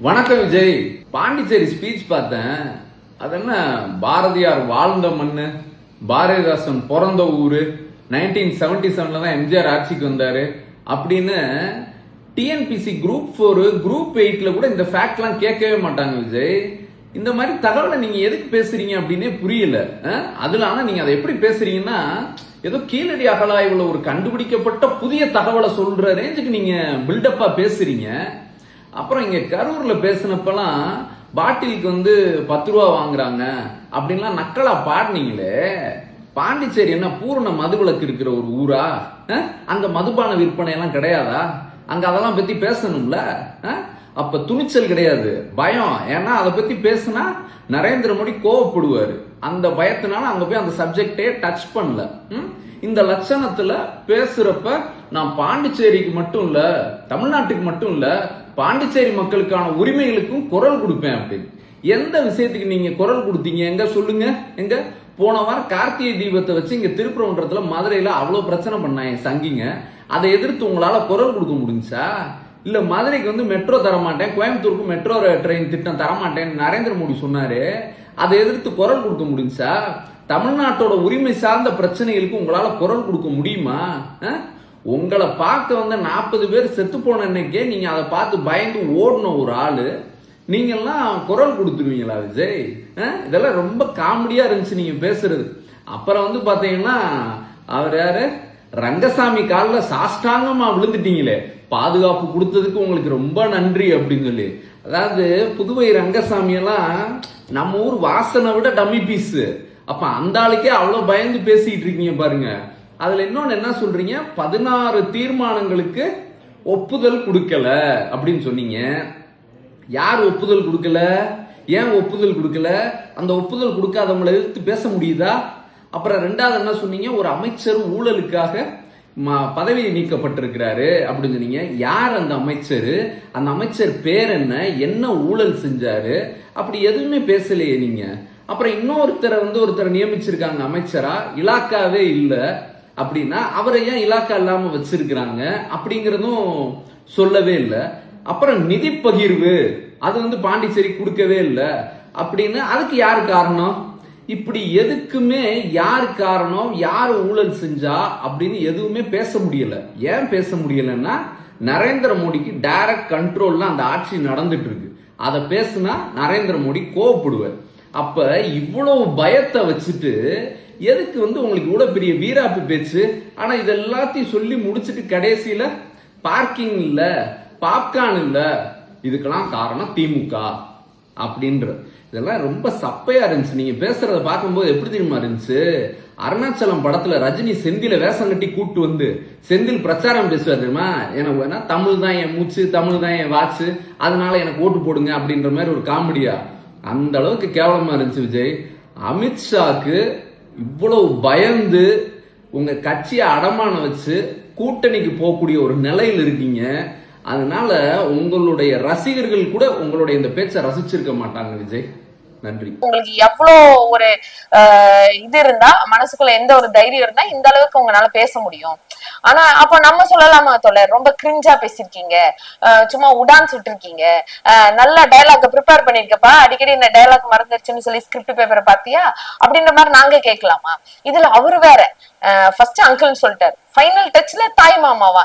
வணக்கம் விஜய். பாண்டிச்சேரி ஸ்பீச் பார்த்தேன். அது என்ன பாரதியார் வாழ்ந்த மண்ணு பாரதிதாசன் பிறந்த ஊரு நைன்டீன் செவன்டி செவன்ல தான் எம்ஜிஆர் ஆட்சிக்கு வந்தாரு. அப்படின்னு டிஎன்பிசி குரூப் ஃபோர் குரூப் எயிட்ல கூட இந்த ஃபேக்ட்லாம் கேட்கவே மாட்டாங்க விஜய். இந்த மாதிரி தகவலை நீங்க எதுக்கு பேசுறீங்க அப்படின்னே புரியல. அதுல ஆனா நீங்க அதை எப்படி பேசுறீங்கன்னா ஏதோ கீழடி அகலாய்வுல ஒரு கண்டுபிடிக்கப்பட்ட புதிய தகவலை சொல்ற ரேஞ்சுக்கு நீங்க பில்டப்பா பேசுறீங்க. அப்புறம் இங்க கரூர்ல பேசினப்பெல்லாம் பாட்டிலுக்கு வந்து பத்து ரூபா வாங்குறாங்க அப்படின்லாம் நக்கலா பாடினீங்களே. பாண்டிச்சேரி என்ன பூரண மதுவிலக்கு இருக்கிற ஒரு ஊரா? அங்க மதுபான விற்பனை எல்லாம் கிடையாதா? அங்க அதெல்லாம் பத்தி பேசணும்ல? அஹ்? அப்ப துணிச்சல் கிடையாது. பயம். ஏன்னா அதை பத்தி பேசினா நரேந்திர மோடி கோவப்படுவாரு. அந்த பயத்தினால அங்க போய் அந்த சப்ஜெக்டே டச் பண்ணல. ம்? இந்த லட்சணத்துல பேசுறப்ப நான் பாண்டிச்சேரிக்கு மட்டும் இல்ல தமிழ்நாட்டுக்கு மட்டும் இல்ல பாண்டிச்சேரி மக்களுக்கான உரிமைகளுக்கும் குரல் கொடுப்பேன் அப்படின்னு. எந்த விஷயத்துக்கு நீங்க குரல் கொடுத்தீங்க? எங்க? சொல்லுங்க. எங்க? போன வாரம் கார்த்திகை தீபத்தை வச்சு இங்க திருப்பரங்குன்றத்துல மதுரையில அவ்வளவு பிரச்சனை பண்ணாங்க சங்கிங்க. அதை எதிர்த்து உங்களால குரல் கொடுக்க முடிஞ்சா இல்ல மதுரைக்கு வந்து மெட்ரோ தர மாட்டேன் கோயம்புத்தூருக்கு மெட்ரோ ட்ரெயின் திட்டம் தரமாட்டேன்னு நரேந்திர மோடி சொன்னாரு. அதை எதிர்த்து குரல் கொடுக்க முடிஞ்சா தமிழ்நாட்டோட உரிமை சார்ந்த பிரச்சனைகளுக்கு உங்களால குரல் கொடுக்க முடியுமா உங்களை பார்க்க வந்த நாற்பது பேர் செத்து போன அன்னைக்கே நீங்க அதை பார்த்து பயந்து ஓடின ஒரு ஆளு. நீங்கெல்லாம் குரல் கொடுத்துருவீங்களா விஜய்? இதெல்லாம் ரொம்ப காமெடியா இருந்துச்சு நீங்க பேசுறது. அப்புறம் வந்து பாத்தீங்கன்னா அவர் யாரு? ரங்கசாமி காலில் சாஷ்டாங்கமா விழுந்துட்டீங்களே. பாதுகாப்பு கொடுத்ததுக்கு உங்களுக்கு ரொம்ப நன்றி அப்படின்னு சொல்லி. அதாவது புதுவை ரங்கசாமி எல்லாம் நம்ம ஊர் வாசனை விட டம்மி பீஸு. அப்ப அந்த ஆளுக்கே அவ்வளோ பயந்து பேசிட்டு இருக்கீங்க பாருங்க. அதுல இன்னொன்னு என்ன சொல்றீங்க? பதினாறு தீர்மானங்களுக்கு ஒப்புதல் கொடுக்கல அப்படின்னு சொன்னீங்க. யார் ஒப்புதல் கொடுக்கல? ஏன் ஒப்புதல் கொடுக்கல? அந்த ஒப்புதல் கொடுக்காதவங்களை எதிர்த்து பேச முடியுதா? அப்புறம் ரெண்டாவது என்ன சொன்னீங்க? ஒரு அமைச்சர் ஊழலுக்காக பதவி நீக்கப்பட்டிருக்கிறாரு அப்படின்னு சொன்னீங்க யார் அந்த அமைச்சர்? அந்த அமைச்சர் பேர் என்ன? என்ன ஊழல் செஞ்சாரு? அப்படி எதுவுமே பேசலையே நீங்க. அப்புறம் இன்னொருத்தரை வந்து ஒருத்தரை நியமிச்சிருக்காங்க அமைச்சரா? இலாக்காவே இல்லை அப்படின்னா அவரை ஏன் இலாக்கா இல்லாம வச்சிருக்கிறாங்க அப்படிங்கிறதும் சொல்லவே இல்லை. அப்புறம் நிதி பகிர்வு அது வந்து பாண்டிச்சேரி கொடுக்கவே இல்லை அப்படின்னு அதுக்கு யார் காரணம்? இப்படி எதுக்குமே யார் காரணம் யார் ஊழல் செஞ்சா அப்படின்னு எதுவுமே பேச முடியல. ஏன் பேச முடியலன்னா நரேந்திர மோடிக்கு டைரக்ட் கண்ட்ரோல்ல அந்த ஆட்சி நடந்துட்டு இருக்கு. அதை பேசுனா நரேந்திர மோடி கோவப்படுவார். அப்ப இவ்வளவு பயத்தை வச்சுட்டு எதுக்கு வந்து உங்களுக்கு இவ்வளவு பெரிய வீராப்பு பேச்சு? ஆனா இதெல்லாத்தையும் சொல்லி முடிச்சுட்டு கடைசியில பார்க்கிங் இல்ல பாப்கார்ன் இல்ல இதுக்கெல்லாம் காரணம் திமுக. அப்படின்ற இதெல்லாம் ரொம்ப சப்பையா இருந்துச்சு. நீங்க பேசுறத பார்க்கும்போது எப்படி தெரியுமா இருந்துச்சு? அருணாச்சலம் படத்துல ரஜினி செந்தில வேஷம் கட்டி கூட்டு வந்து செந்தில் பிரச்சாரம் பேசுவார் தெரியுமா? எனக்கு வேணா தமிழ் தான் என் மூச்சு தமிழ் தான் என் வாட்சு அதனால எனக்கு ஓட்டு போடுங்க அப்படின்ற மாதிரி ஒரு காமெடியா. அந்த அளவுக்கு கேவலமா இருந்துச்சு விஜய். அமித்ஷாக்கு இவ்வளவு பயந்து உங்க கட்சியை அடமானம் வச்சு கூட்டணிக்கு போகக்கூடிய ஒரு நிலையில் இருக்கீங்க. அதனால உங்களுடைய ரசிகர்கள் கூட உங்களுடைய இந்த பேச்சை ரசிச்சிருக்க மாட்டாங்க விஜய். நன்றி. உங்களுக்கு எவ்வளோ ஒரு ஆஹ், இது இருந்தா மனசுக்குள்ள எந்த ஒரு தைரியம் இருந்தா இந்த அளவுக்கு உங்களால பேச முடியும். ஆனா அப்ப நம்ம சொல்லலாமா தோழர்? ரொம்ப கிரிஞ்சா பேசிருக்கீங்க. சும்மா உடான் சுட்டிருக்கீங்க ஆஹ், நல்ல டயலாக் ப்ரிப்பேர் பண்ணிருக்கப்பா. அடிக்கடி இந்த டயலாக் மறந்துருச்சுன்னு சொல்லி ஸ்கிரிப்ட் பேப்பரை பாத்தியா அப்படின்ற மாதிரி நாங்க கேட்கலாமா? இதுல அவரு வேற. ஃபர்ஸ்ட் அங்கிள்னு சொல்லிட்டாரு. ஃபைனல் டச்ல தாய் மாமாவா?